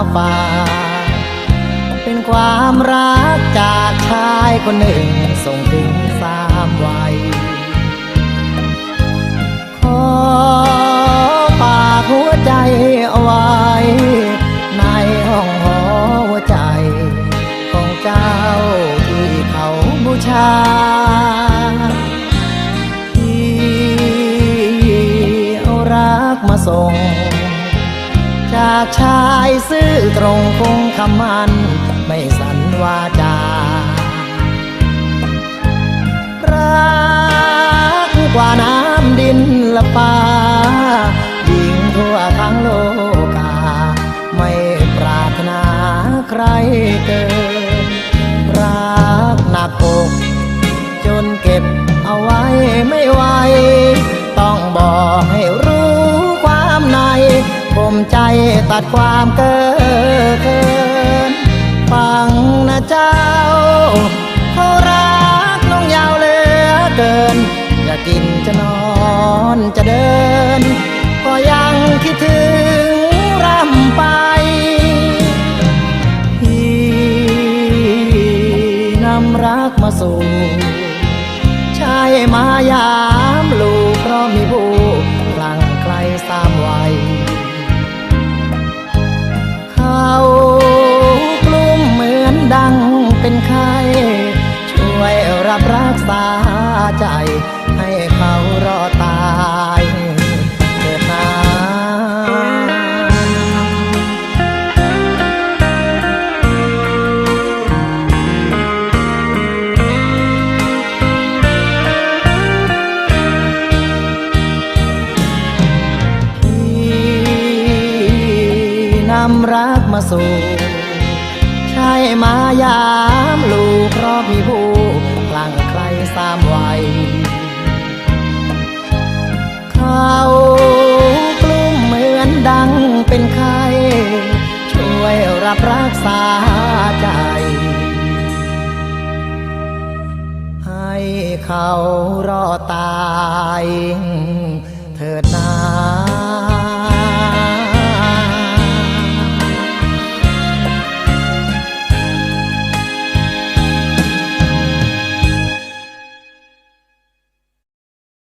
มาฝากเป็นความรักจากชายคนหนึ่งส่งถึงสามวัย ขอฝากหัวใจเอาไว้ ในห้องหอหัวใจ ของเจ้าที่เขาบูชาที่เอารักมาส่ง จากชายซื่อตรงคงคำมัน ไม่สันวาจา รักกว่าน้ำดินละปายิงทั่วทั้งโลกา ไม่ปรารถนาใครเกิน ตัดความเกินเกินฟังนะเจ้าเขารักน้องยาวเหลือเกินจะกินจะนอนจะเดิน ก็ยังคิดถึงรำไปพี่นำรักมาสู่ำรักมาสู่ใช่มายามลูกเพราะมีผู้คลั่งใครสามวัยเขากลุ้มเหมือนดังเป็นไข้ช่วยรับรักษาใจ ให้เขารอตา